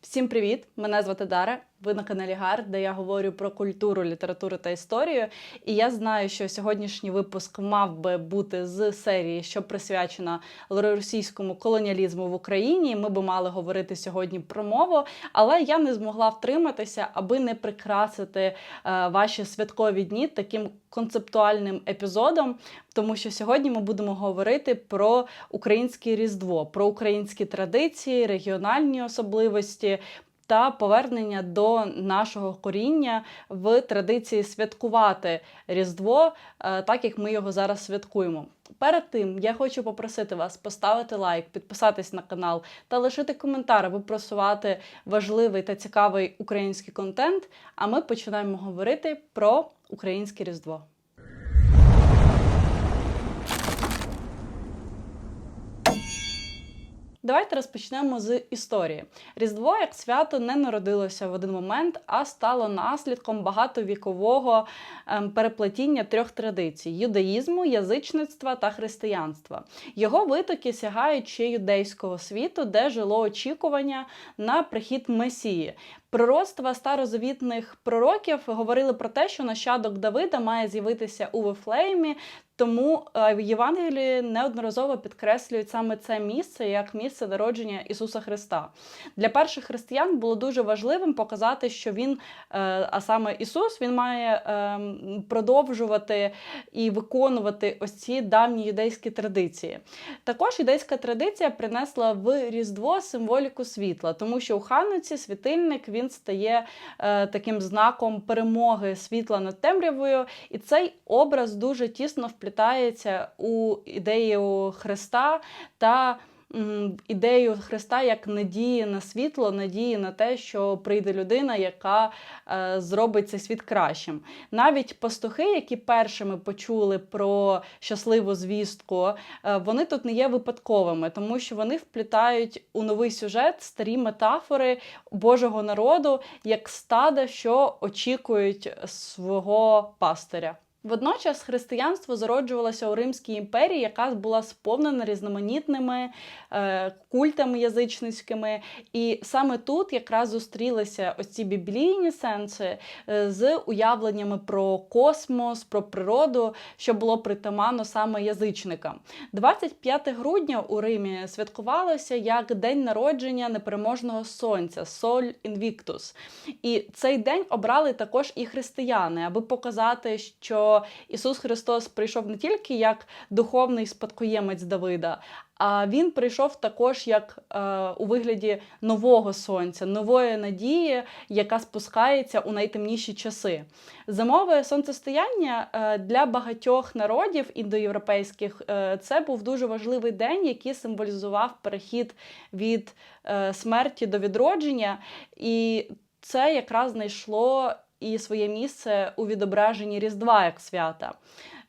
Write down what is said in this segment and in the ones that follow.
Всім привіт! Мене звати Дара. Ви на каналі Гар, де я говорю про культуру, літературу та історію. І я знаю, що сьогоднішній випуск мав би бути з серії, що присвячена російському колоніалізму в Україні. Ми би мали говорити сьогодні про мову, але я не змогла втриматися, аби не прикрасити е, ваші святкові дні таким концептуальним епізодом. Тому що сьогодні ми будемо говорити про українське різдво, про українські традиції, регіональні особливості. Та повернення до нашого коріння в традиції святкувати Різдво, е, так як ми його зараз святкуємо. Перед тим я хочу попросити вас поставити лайк, підписатись на канал та лишити коментар, аби просувати важливий та цікавий український контент. А ми починаємо говорити про українське Різдво. Давайте розпочнемо з історії. Різдво як свято не народилося в один момент, а стало наслідком багатовікового ем, переплетіння трьох традицій: юдаїзму, язичництва та християнства. Його витоки сягають ще юдейського світу, де жило очікування на прихід Месії. Пророцтва старозавітних пророків говорили про те, що нащадок Давида має з'явитися у Вифлеємі, тому е, в Євангелії неодноразово підкреслюють саме це місце як місце народження Ісуса Христа. Для перших християн було дуже важливим показати, що він, е, а саме Ісус, він має ем, продовжувати і виконувати ось ці давні юдейські традиції. Також юдейська традиція принесла в Різдво символіку світла, тому що у Хануці світильник він стає е, таким знаком перемоги світла над темрявою, і цей образ дуже тісно вплітається у ідею Христа та ідею Христа як надії на світло, надії на те, що прийде людина, яка е, зробить цей світ кращим. Навіть пастухи, які першими почули про щасливу звістку, е, вони тут не є випадковими, тому що вони вплітають у новий сюжет старі метафори Божого народу як стада, що очікують свого пастиря. Водночас християнство зароджувалося у Римській імперії, яка була сповнена різноманітними е, культами язичницькими. І саме тут якраз зустрілися ось ці біблійні сенси е, з уявленнями про космос, про природу, що було притаманно саме язичникам. 25 грудня у Римі святкувалося як день народження непереможного сонця Соль Інвіктус. І цей день обрали також і християни, аби показати, що. Ісус Христос прийшов не тільки як духовний спадкоємець Давида, а він прийшов також як е, у вигляді нового сонця, нової надії, яка спускається у найтемніші часи. Зимове сонцестояння е, для багатьох народів індоєвропейських е, це був дуже важливий день, який символізував перехід від е, смерті до відродження. І це якраз знайшло і своє місце у відображенні Різдва як свята.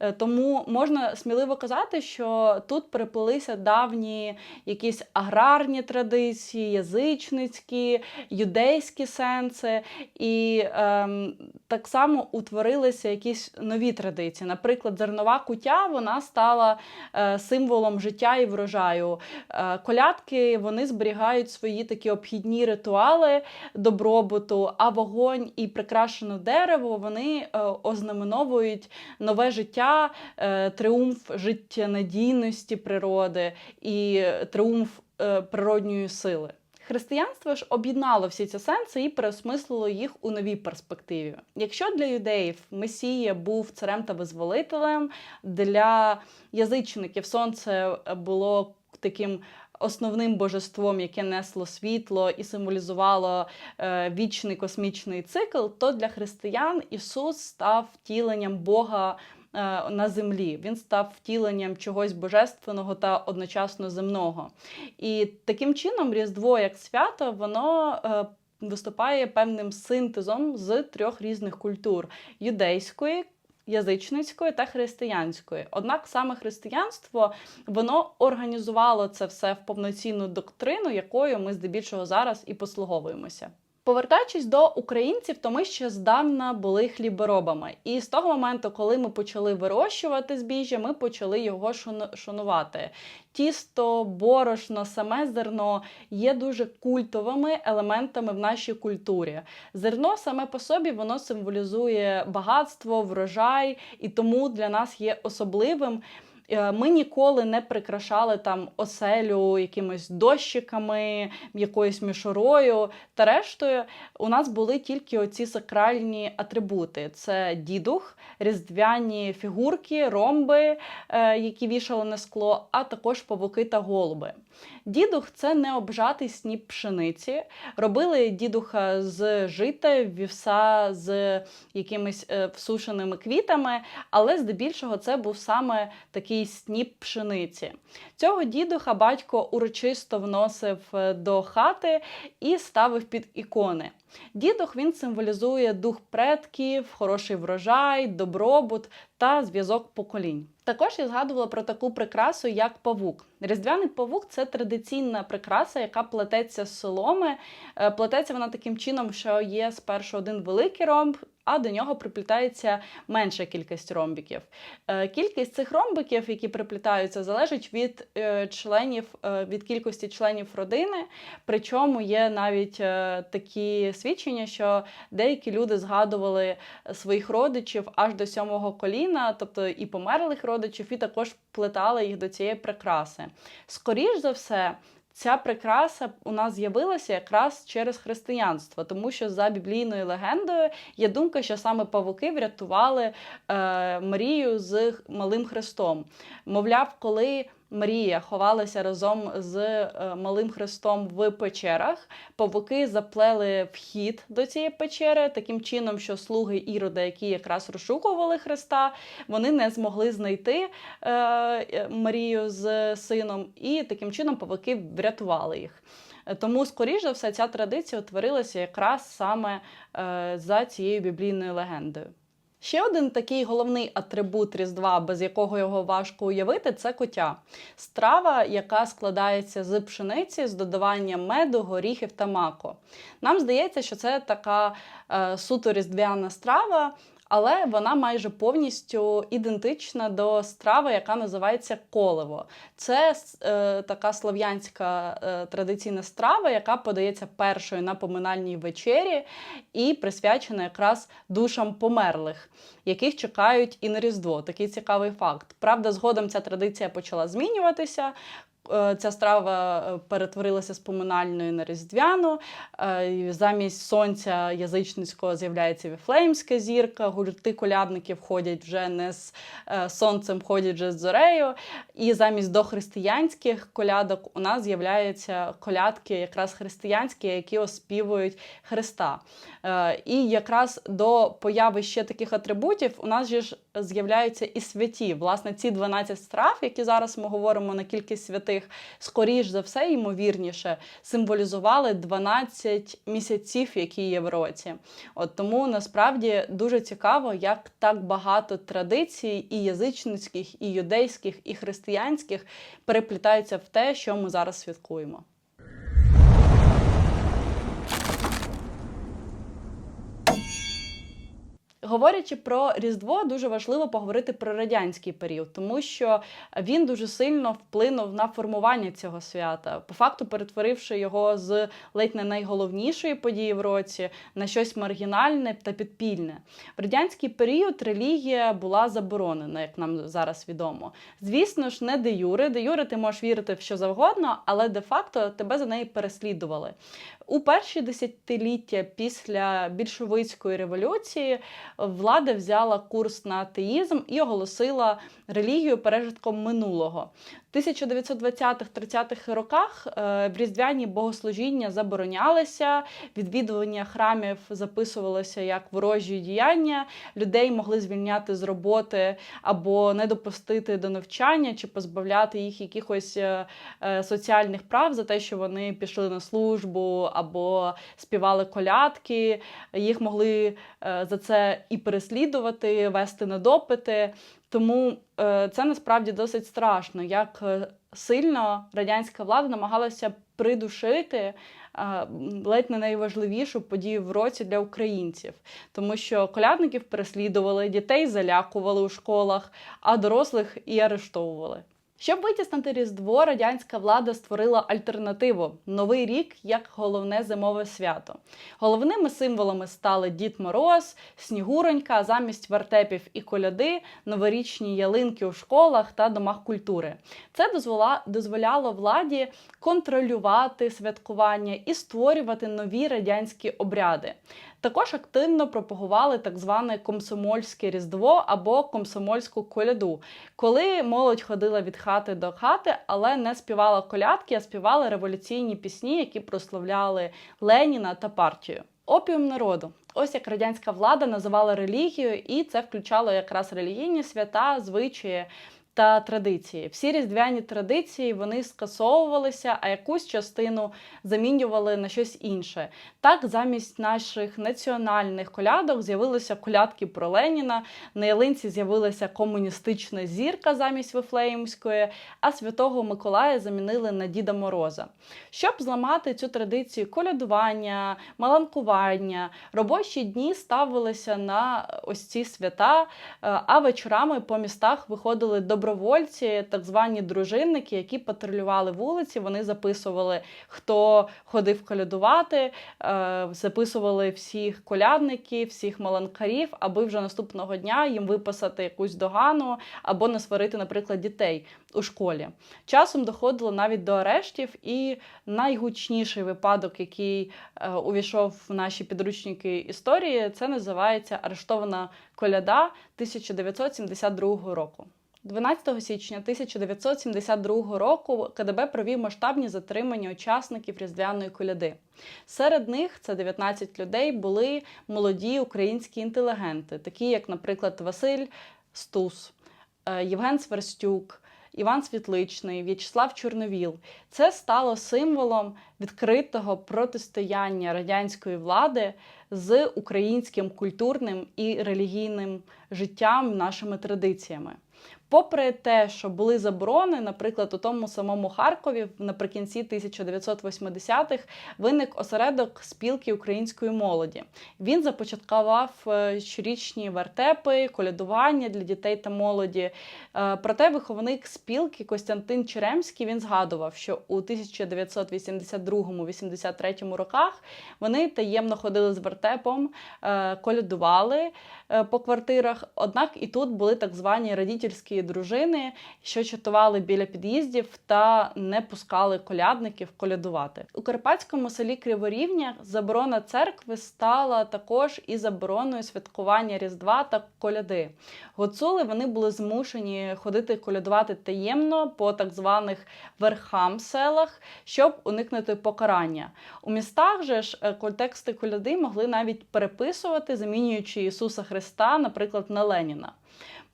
Е, тому можна сміливо казати, що тут переплилися давні якісь аграрні традиції, язичницькі, юдейські сенси, і ем, так само утворилися якісь нові традиції. Наприклад, зернова кутя вона стала е, символом життя і врожаю. Е, колядки вони зберігають свої такі обхідні ритуали добробуту, а вогонь і прикрашене дерево вони е, ознаменовують нове життя. Е, тріумф життєнадійності природи і тріумф е, природньої сили. Християнство ж об'єднало всі ці сенси і переосмислило їх у новій перспективі. Якщо для юдеїв Месія був царем та визволителем, для язичників сонце було таким основним божеством, яке несло світло і символізувало е, вічний космічний цикл, то для християн Ісус став втіленням Бога. Е, на землі. Він став втіленням чогось божественного та одночасно земного. І таким чином Різдво як свято, воно. Е, виступає певним синтезом з трьох різних культур юдейської, язичницької та християнської. Однак саме християнство воно організувало це все в повноцінну доктрину, якою ми здебільшого зараз і послуговуємося. Повертаючись до українців, то ми ще здавна були хліборобами. І з того моменту, коли ми почали вирощувати збіжжя, ми почали його шанувати. Тісто, борошно, саме зерно є дуже культовими елементами в нашій культурі. Зерно саме по собі воно символізує багатство, врожай, і тому для нас є особливим. Е, Ми ніколи не прикрашали там оселю якимись дощиками, якоюсь мішурою та рештою. У нас були тільки оці сакральні атрибути: це дідух, різдвяні фігурки, ромби, е, які вішали на скло, а також павуки та голуби. Дідух це не обжатий сніп пшениці. Робили дідуха з жита, вівса з якимись е, всушеними квітами, але здебільшого це був саме такий сніп пшениці. Цього дідуха батько урочисто вносив е, до хати і ставив під ікони. Дідух він символізує дух предків, хороший врожай, добробут та зв'язок поколінь. Також я згадувала про таку прикрасу, як павук. Різдвяний павук це традиційна прикраса, яка плететься з соломи. Е, Плететься вона таким чином, що є спершу один великий ромб, а до нього приплітається менша кількість ромбіків. Е, Кількість цих ромбиків, які приплітаються, залежить від е, членів, е, від кількості членів родини. Причому є навіть такі свідчення, що деякі люди згадували своїх родичів аж до сьомого коліна, тобто і померлих родичів, і також плетали їх до цієї прикраси. Скоріш за все. Ця прикраса у нас з'явилася якраз через християнство, тому що за біблійною легендою є думка, що саме павуки врятували е, Марію з малим Христом. Мовляв, коли Марія ховалася разом з е, малим Христом в печерах, павуки заплели вхід до цієї печери таким чином, що слуги Ірода, які якраз розшукували Христа, вони не змогли знайти е, Марію з сином, і таким чином павуки врятували їх. Тому, скоріш за все, ця традиція утворилася якраз саме е, за цією біблійною легендою. Ще один такий головний атрибут Різдва, без якого його важко уявити, це котя. Страва, яка складається з пшениці з додаванням меду, горіхів та мако. Нам здається, що це така е, суто різдвяна страва, але вона майже повністю ідентична до страви, яка називається колево. Це е, така слов'янська е, традиційна страва, яка подається першою на поминальній вечері і присвячена якраз душам померлих, яких чекають і на Різдво. Такий цікавий факт. Правда, згодом ця традиція почала змінюватися. Е, Ця страва е, перетворилася з поминальної на різдвяну. Е, Замість сонця язичницького з'являється віфлеємська зірка. Гурти колядників ходять вже не з сонцем, ходять вже з зорею. І замість дохристиянських колядок у нас з'являються колядки, якраз християнські, які оспівують Христа. І якраз до появи ще таких атрибутів у нас же ж з'являються і святі. Власне, ці 12 страв, які зараз ми говоримо на кількість святих, скоріш за все, ймовірніше, символізували 12 місяців, які є в році. От тому насправді дуже цікаво, як так багато традицій і язичницьких, і юдейських, і християнських переплітаються в те, що ми зараз святкуємо. Говорячи про Різдво, дуже важливо поговорити про радянський період, тому що він дуже сильно вплинув на формування цього свята, по факту перетворивши його з ледь не найголовнішої події в році на щось маргінальне та підпільне. В радянський період релігія була заборонена, як нам зараз відомо. Звісно ж, не де юри. Де юри ти можеш вірити в що завгодно, але де-факто тебе за неї переслідували. У перші десятиліття після більшовицької революції влада взяла курс на атеїзм і оголосила релігію пережитком минулого. В 1920-30-х роках е, в різдвяні богослужіння заборонялися, відвідування храмів записувалося як ворожі діяння, людей могли звільняти з роботи або не допустити до навчання чи позбавляти їх якихось е, е, соціальних прав за те, що вони пішли на службу або співали колядки. Їх могли е, за це і переслідувати, вести на допити. Тому е, це насправді досить страшно, як е, сильно радянська влада намагалася придушити е, ледь не найважливішу подію в році для українців, тому що колядників переслідували, дітей залякували у школах, а дорослих і арештовували. Щоб витіснити Різдво, радянська влада створила альтернативу новий рік як головне зимове свято. Головними символами стали Дід Мороз, Снігуронька, замість вертепів і коляди, новорічні ялинки у школах та домах культури. Це дозволяло владі контролювати святкування і створювати нові радянські обряди. Також активно пропагували так зване комсомольське різдво або комсомольську коляду, коли молодь ходила від хати до хати, але не співала колядки, а співала революційні пісні, які прославляли Леніна та партію. Опіум народу. Ось як радянська влада називала релігію, і це включало якраз релігійні свята, звичаї. Та традиції. Всі різдвяні традиції вони скасовувалися, а якусь частину замінювали на щось інше. Так, замість наших національних колядок з'явилися колядки про Леніна, на ялинці з'явилася комуністична зірка замість Вифлеємської, а святого Миколая замінили на Діда Мороза. Щоб зламати цю традицію колядування, маланкування, робочі дні ставилися на ось ці свята, е, а вечорами по містах виходили добровольці, так звані дружинники, які патрулювали вулиці. Вони записували, хто ходив колядувати, е, записували всіх колядників, всіх маланкарів, аби вже наступного дня їм виписати якусь догану або не сварити, наприклад, дітей у школі. Часом доходило навіть до арештів, і найгучніший випадок, який е, увійшов в наші підручники історії, це називається арештована коляда 1972 року. 12 січня 1972 року КДБ провів масштабні затримання учасників різдвяної коляди. Серед них це 19 людей були молоді українські інтелігенти, такі як, наприклад, Василь Стус, е, Євген Сверстюк, Іван Світличний, В'ячеслав Чорновіл. Це стало символом відкритого протистояння радянської влади з українським культурним і релігійним життям, нашими традиціями. Попри те, що були заборони, наприклад, у тому самому Харкові наприкінці 1980-х виник осередок спілки української молоді. Він започаткував е, щорічні вертепи, колядування для дітей та молоді. Е, Проте виховник спілки Костянтин Черемський він згадував, що у 1982-83 роках вони таємно ходили з вертепом, е, колядували е, по квартирах. Однак і тут були так звані радітельські дружини, що чатували біля під'їздів та не пускали колядників колядувати. У карпатському селі Криворівня заборона церкви стала також і забороною святкування Різдва та коляди. Гуцули вони були змушені ходити колядувати таємно по так званих верхам селах, щоб уникнути покарання. У містах же ж е, тексти коляди могли навіть переписувати, замінюючи Ісуса Христа, наприклад, на Леніна.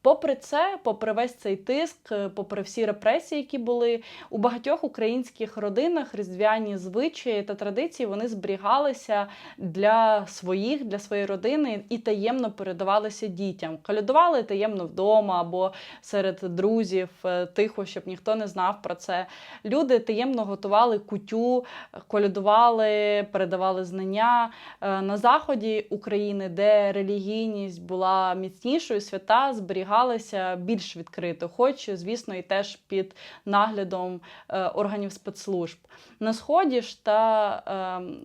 Попри це, попри весь цей тиск, е, попри всі репресії, які були у багатьох українських родинах, різдвяні звичаї та традиції вони зберігалися для своїх, для своєї родини і таємно передавалися дітям. Колядували таємно вдома або серед друзів, е, тихо, щоб ніхто не знав про це. Люди таємно готували кутю, колядували, передавали знання. Е, На заході України, де релігійність була міцнішою, свята зберігалися більш відкрито, хоч, звісно, і теж під наглядом е, органів спецслужб. На сході ж та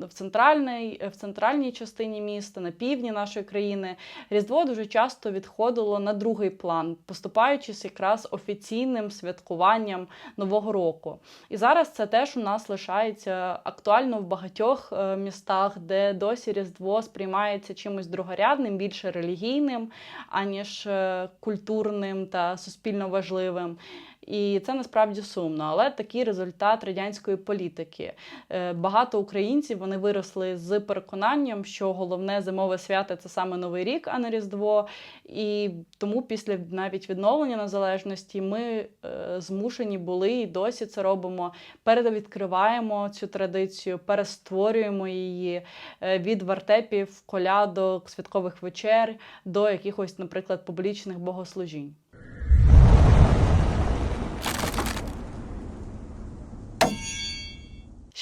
е, в, центральній, в центральній частині міста, на півдні нашої країни, Різдво дуже часто відходило на другий план, поступаючись якраз офіційним святкуванням Нового року. І зараз це теж у нас лишається актуально в багатьох е, містах, де досі Різдво сприймається чимось другорядним, більше релігійним, аніж е, культурним та суспільно важливим. І це насправді сумно, але такий результат радянської політики. Е, Багато українців вони виросли з переконанням, що головне зимове свято це саме Новий рік, а не Різдво. І тому після навіть відновлення незалежності ми е, змушені були і досі це робимо. Перевідкриваємо цю традицію, перестворюємо її е, від вертепів, колядок, святкових вечер до якихось, наприклад, публічних богослужінь.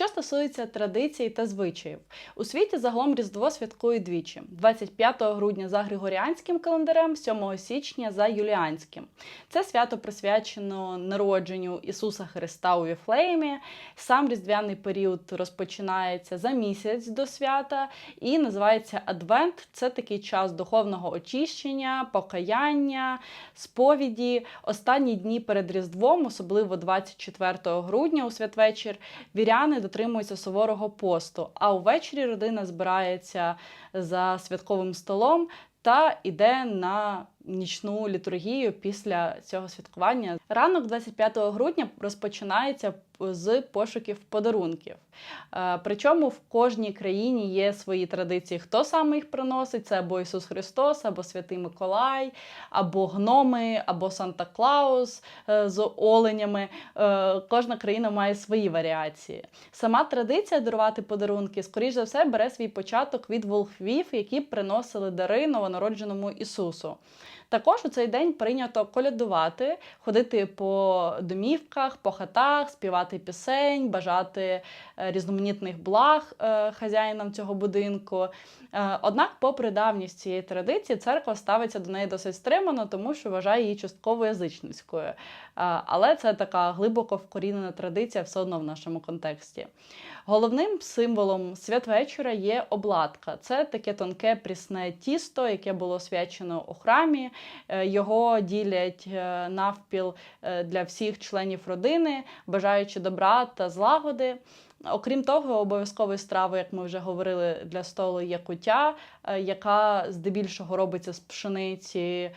Що стосується традицій та звичаїв, у світі загалом Різдво святкують двічі: 25 грудня за Григоріанським календарем, 7 січня за Юліанським. Це свято присвячено народженню Ісуса Христа у Віфлеємі. Сам різдвяний період розпочинається за місяць до свята і називається Адвент. Це такий час духовного очищення, покаяння, сповіді. Останні дні перед Різдвом, особливо 24 грудня у святвечір, віряни дотримуються суворого посту. А увечері родина збирається за святковим столом та йде на нічну літургію після цього святкування. Ранок 25 грудня розпочинається з пошуків подарунків. Е, Причому в кожній країні є свої традиції. Хто саме їх приносить? Це або Ісус Христос, або Святий Миколай, або гноми, або Санта Клаус е, з оленями. Е, Кожна країна має свої варіації. Сама традиція дарувати подарунки, скоріш за все, бере свій початок від волхвів, які приносили дари новонародженому Ісусу. Також у цей день прийнято колядувати, ходити по домівках, по хатах, співати пісень, бажати е, різноманітних благ е, хазяїнам цього будинку. Е, Однак, попри давність цієї традиції, церква ставиться до неї досить стримано, тому що вважає її частково язичницькою. Але це така глибоко вкорінена традиція все одно в нашому контексті. Головним символом святвечора є обладка. Це таке тонке прісне тісто, яке було свячено у храмі. Е, Його ділять е, навпіл е, для всіх членів родини, бажаючи добра та злагоди. Окрім того, обов'язковою стравою, як ми вже говорили, для столу є куття, е, яка здебільшого робиться з пшениці,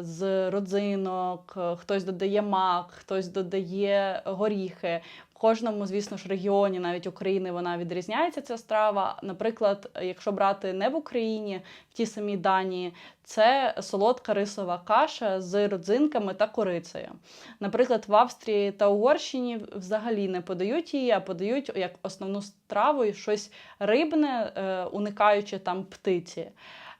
з родзинок, хтось додає мак, хтось додає горіхи. Кожному, звісно ж, регіоні, навіть України, вона відрізняється ця страва. Наприклад, якщо брати не в Україні, в тій самій Данії, це солодка рисова каша з родзинками та корицею. Наприклад, в Австрії та Угорщині взагалі не подають її, а подають як основну страву щось рибне, е, уникаючи там птиці.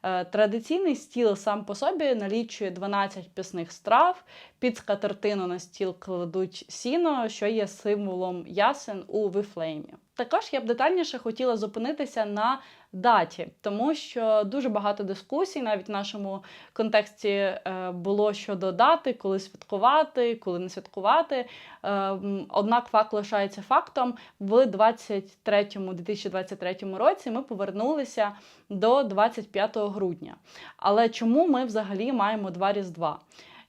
Е, Традиційний стіл сам по собі налічує 12 пісних страв. Під скатертину на стіл кладуть сіно, що є символом ясен у вифлеймі. Також я б детальніше хотіла зупинитися на даті, тому що дуже багато дискусій, навіть в нашому контексті е, було щодо дати, коли святкувати, коли не святкувати. Е, Однак факт лишається фактом. В 23-му, 2023 році ми повернулися до 25 грудня. Але чому ми взагалі маємо два різдва?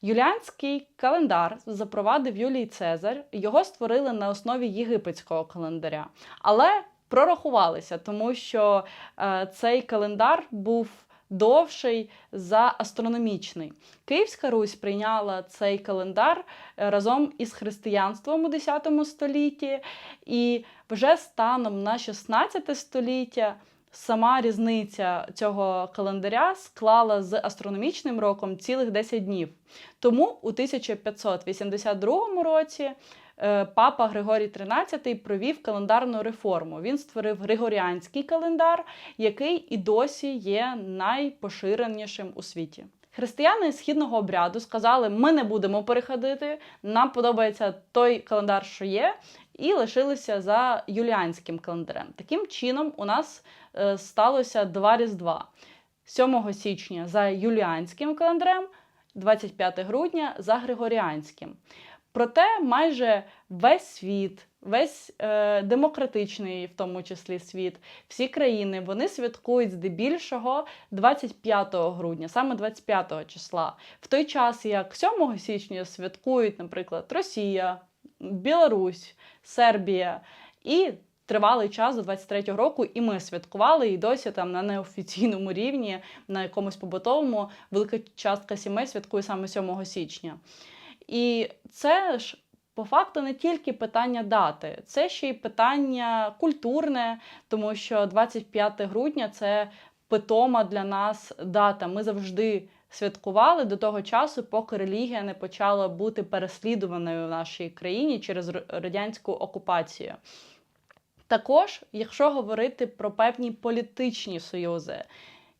Юліанський календар запровадив Юлій Цезар. Його створили на основі єгипетського календаря, але прорахувалися, тому що е, цей календар був довший за астрономічний. Київська Русь прийняла цей календар е, разом із християнством у X столітті, і вже станом на 16 століття. Сама різниця цього календаря склала з астрономічним роком цілих 10 днів. Тому у 1582 році е, папа Григорій XIII провів календарну реформу. Він створив Григоріанський календар, який і досі є найпоширенішим у світі. Християни східного обряду сказали: ми не будемо переходити, нам подобається той календар, що є, і лишилися за юліанським календарем. Таким чином, у нас е, сталося два різдва: 7 січня за юліанським календарем, 25 грудня за Григоріанським. Проте майже весь світ, весь е, демократичний, в тому числі світ, всі країни вони святкують здебільшого 25 грудня, саме 25 числа. В той час, як 7 січня святкують, наприклад, Росія, Білорусь, Сербія і. Тривалий час до 23-го року, і ми святкували, і досі там на неофіційному рівні, на якомусь побутовому, велика частка сімей святкує саме 7 січня. І це ж по факту не тільки питання дати, це ще й питання культурне, тому що 25 грудня це питома для нас дата. Ми завжди святкували до того часу, поки релігія не почала бути переслідуваною в нашій країні через радянську окупацію. Також, якщо говорити про певні політичні союзи,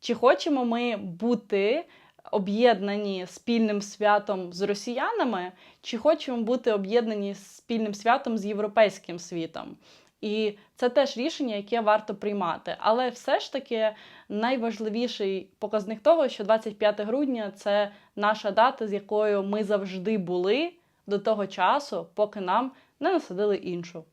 чи хочемо ми бути об'єднані спільним святом з росіянами, чи хочемо бути об'єднані спільним святом з європейським світом? І це теж рішення, яке варто приймати. Але все ж таки найважливіший показник того, що 25 грудня це наша дата, з якою ми завжди були до того часу, поки нам не насадили іншу.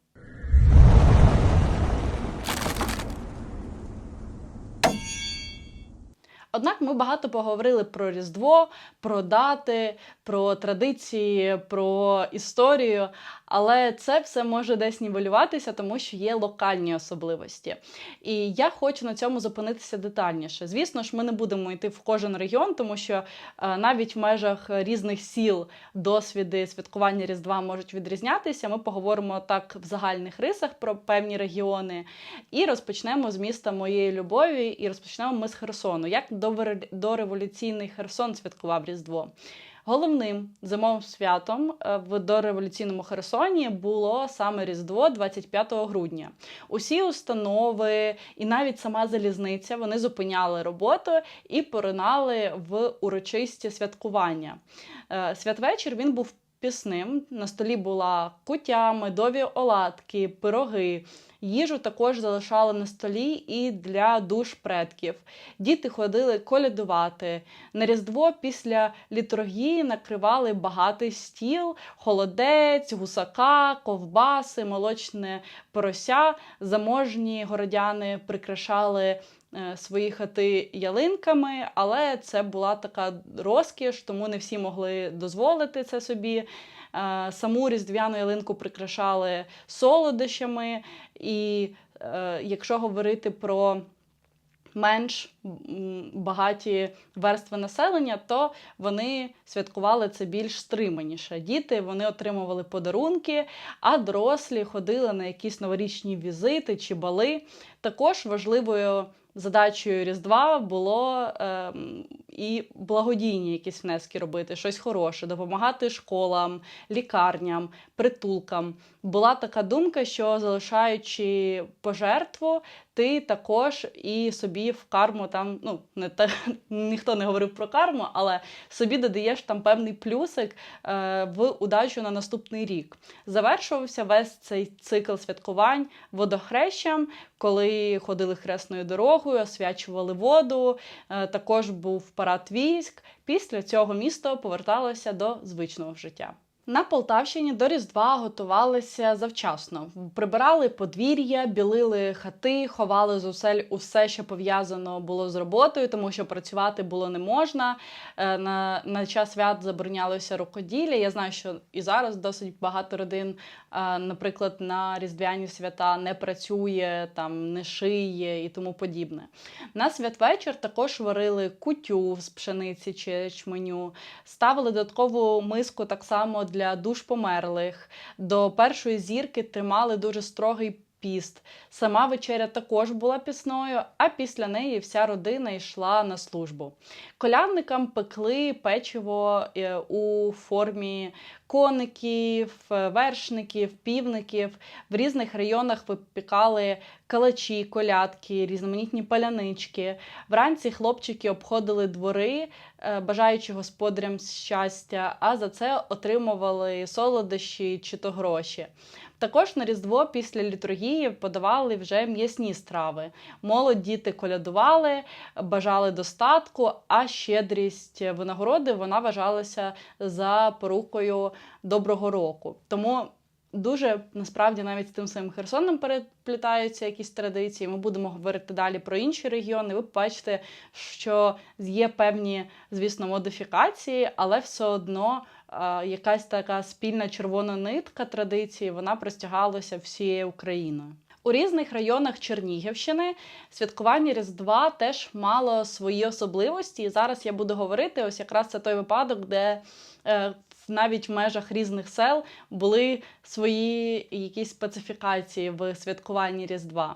Однак ми багато поговорили про Різдво, про дати, про традиції, про історію, але це все може десь нівелюватися, тому що є локальні особливості. І я хочу на цьому зупинитися детальніше. Звісно ж, ми не будемо йти в кожен регіон, тому що е, навіть в межах різних сіл досвіди святкування Різдва можуть відрізнятися. Ми поговоримо так в загальних рисах про певні регіони. І розпочнемо з міста моєї любові, і розпочнемо ми з Херсону. Як дореволюційний Херсон святкував Різдво? Головним зимовим святом е, в дореволюційному Херсоні було саме Різдво 25 грудня. Усі установи і навіть сама залізниця вони зупиняли роботу і поринали в урочисті святкування. Е, святвечір він був пісним. На столі була кутя, медові оладки, пироги. Їжу також залишали на столі і для душ предків. Діти ходили колядувати. На Різдво після літургії накривали багатий стіл, холодець, гусака, ковбаси, молочне порося. Заможні городяни прикрашали. Е, свої хати ялинками, але це була така розкіш, тому не всі могли дозволити це собі. Е, саму різдвяну ялинку прикрашали солодощами, і е, якщо говорити про менш багаті верстви населення, то вони святкували це більш стриманіше. Діти вони отримували подарунки, а дорослі ходили на якісь новорічні візити чи бали. Також важливою задачею Різдва було е, і благодійні якісь внески робити, щось хороше, допомагати школам, лікарням, притулкам. Була така думка, що залишаючи пожертву, ти також і собі в карму там, ну не та ніхто не говорив про карму, але собі додаєш там певний плюсик е, в удачу на наступний рік. Завершувався весь цей цикл святкувань водохрещем, коли ходили хресною дорогою, освячували воду. Е, також був парад військ. Після цього місто поверталося до звичного життя. На Полтавщині до Різдва готувалися завчасно. Прибирали подвір'я, білили хати, ховали з усель усе, що пов'язано було з роботою, тому що працювати було не можна. Е, на на час свят заборонялося рукоділля. Я знаю, що і зараз досить багато родин, е, наприклад, на різдвяні свята не працює, там не шиє і тому подібне. На святвечір також варили кутю з пшениці чи ячменю, ставили додаткову миску так само для душ померлих. До першої зірки тримали дуже строгий піст. Сама вечеря також була пісною, а після неї вся родина йшла на службу. Колядникам пекли печиво е, у формі коників, вершників, півників. В різних районах випікали калачі, колядки, різноманітні палянички. Вранці хлопчики обходили двори, е, бажаючи господарям щастя, а за це отримували солодощі чи то гроші. Також на Різдво після літургії подавали вже м'ясні страви. Молодь діти колядували, бажали достатку, а щедрість винагороди вона вважалася за порукою доброго року. Тому дуже насправді навіть з тим самим Херсоном переплітаються якісь традиції. Ми будемо говорити далі про інші регіони. Ви бачите, що є певні, звісно, модифікації, але все одно якась така спільна червона нитка традиції, вона простягалася всією Україною. У різних районах Чернігівщини святкування Різдва теж мало свої особливості. І зараз я буду говорити ось якраз це той випадок, де е, навіть в межах різних сел були свої якісь специфікації в святкуванні Різдва.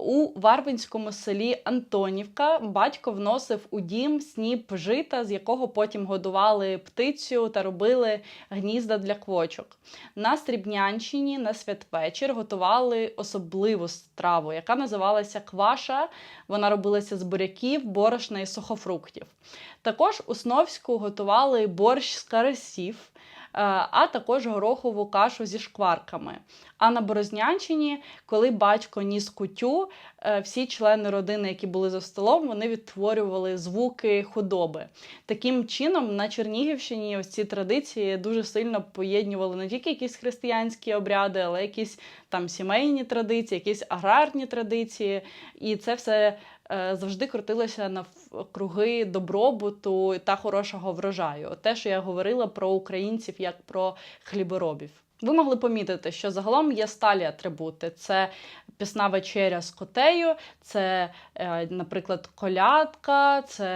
У Варвинському селі Антонівка батько вносив у дім сніп жита, з якого потім годували птицю та робили гнізда для квочок. На Срібнянщині на святвечір готували особливу страву, яка називалася кваша. Вона робилася з буряків, борошна і сухофруктів. Також у Сновську готували борщ з карасів. Е, а також горохову кашу зі шкварками. А на Борознянщині, коли батько ніс кутю, е, всі члени родини, які були за столом, вони відтворювали звуки худоби. Таким чином, на Чернігівщині ось ці традиції дуже сильно поєднували не тільки якісь християнські обряди, але якісь там сімейні традиції, якісь аграрні традиції. І це все завжди крутилася на круги добробуту та хорошого врожаю. Те, що я говорила про українців як про хліборобів. Ви могли помітити, що загалом є сталі атрибути: це пісна вечеря з котею, це, е, наприклад, колядка, це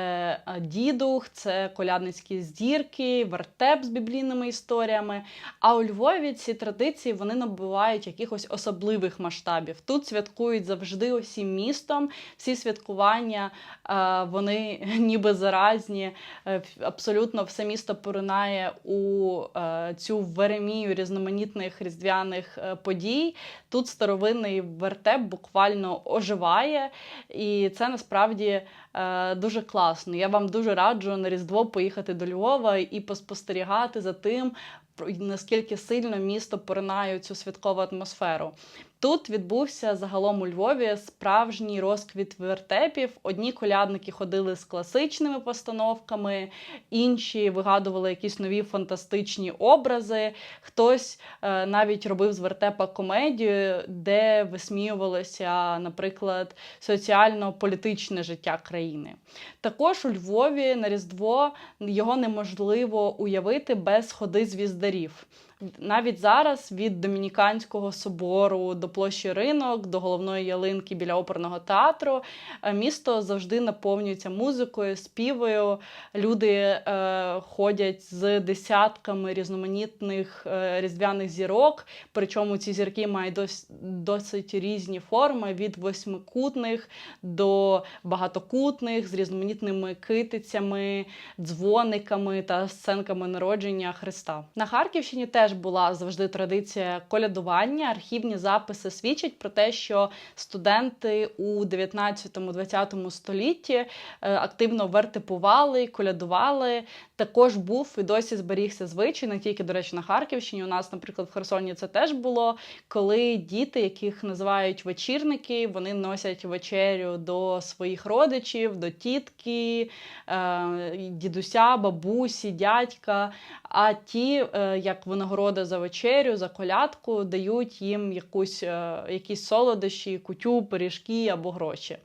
е, дідух, це колядницькі здірки, вертеп з біблійними історіями. А у Львові ці традиції вони набувають якихось особливих масштабів. Тут святкують завжди усім містом, всі святкування е, вони ніби заразні. Абсолютно все місто поринає у цю веремію різноманітних різдвяних подій. Тут старовинний вертеп буквально оживає, і це насправді е, дуже класно. Я вам дуже раджу на Різдво поїхати до Львова і поспостерігати за тим, наскільки сильно місто поринає цю святкову атмосферу. Тут відбувся загалом у Львові справжній розквіт вертепів. Одні колядники ходили з класичними постановками, інші вигадували якісь нові фантастичні образи. Хтось е, навіть робив з вертепа комедію, де висміювалося, наприклад, соціально-політичне життя країни. Також у Львові на Різдво його неможливо уявити без ходи звіздарів. Навіть зараз від Домініканського собору до площі ринок, до головної ялинки біля оперного театру е, місто завжди наповнюється музикою, співою. Люди е, ходять з десятками різноманітних е, різдвяних зірок. Причому ці зірки мають дос, досить різні форми: від восьмикутних до багатокутних, з різноманітними китицями, дзвониками та сценками народження Христа. На Харківщині теж теж була завжди традиція колядування. Архівні записи свідчать про те, що студенти у 19-20 столітті е, активно вертипували, колядували. Також був і досі зберігся звичай, не тільки, до речі, на Харківщині. У нас, наприклад, в Херсоні це теж було, коли діти, яких називають вечірники, вони носять вечерю до своїх родичів, до тітки, е, дідуся, бабусі, дядька. А ті, е, як винагорода, нагорода за вечерю, за колядку дають їм якусь, е, якісь солодощі, кутю, пиріжки або гроші.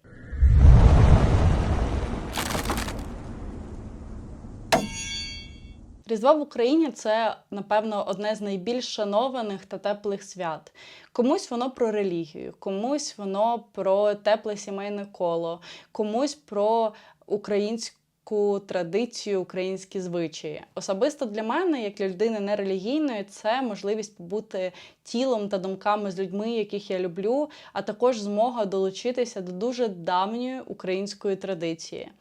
Різдво в Україні це, напевно, одне з найбільш шанованих та теплих свят. Комусь воно про релігію, комусь воно про тепле сімейне коло, комусь про українську традицію, українські звичаї. Особисто для мене, як для людини нерелігійної, це можливість побути тілом та думками з людьми, яких я люблю, а також змога долучитися до дуже давньої української традиції.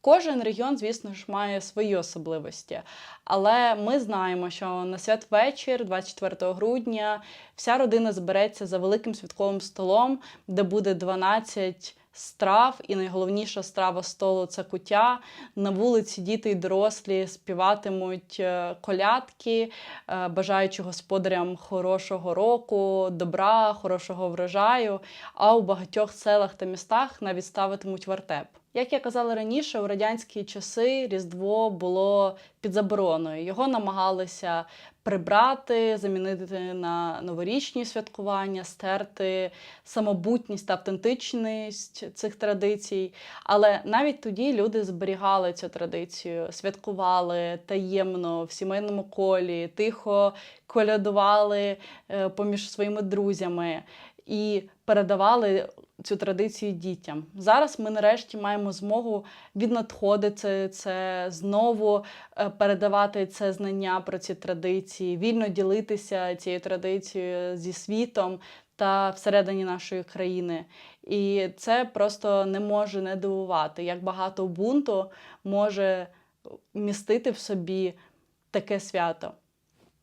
Кожен регіон, звісно ж, має свої особливості. Але ми знаємо, що на святвечір, 24 грудня, вся родина збереться за великим святковим столом, де буде 12 страв, і найголовніша страва столу це куття. На вулиці діти й дорослі співатимуть е, колядки, е, бажаючи господарям хорошого року, добра, хорошого врожаю. А у багатьох селах та містах навіть ставитимуть вертеп. Як я казала раніше, у радянські часи Різдво було під забороною. Його намагалися прибрати, замінити на новорічні святкування, стерти самобутність та автентичність цих традицій. Але навіть тоді люди зберігали цю традицію, святкували таємно в сімейному колі, тихо колядували е, поміж своїми друзями і передавали цю традицію дітям. Зараз ми нарешті маємо змогу віднадходити це, знову е, передавати це знання про ці традиції, вільно ділитися цією традицією зі світом та всередині нашої країни. І це просто не може не дивувати, як багато бунту може містити в собі таке свято.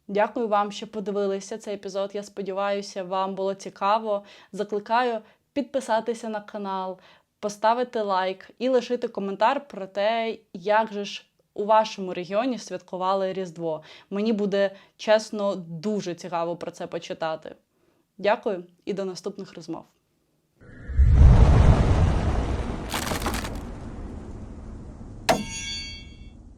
Дякую вам, що подивилися цей епізод. Я сподіваюся, вам було цікаво. Закликаю підписатися на канал, поставити лайк і лишити коментар про те, як же ж у вашому регіоні святкували Різдво. Мені буде чесно дуже цікаво про це почитати. Дякую і до наступних розмов.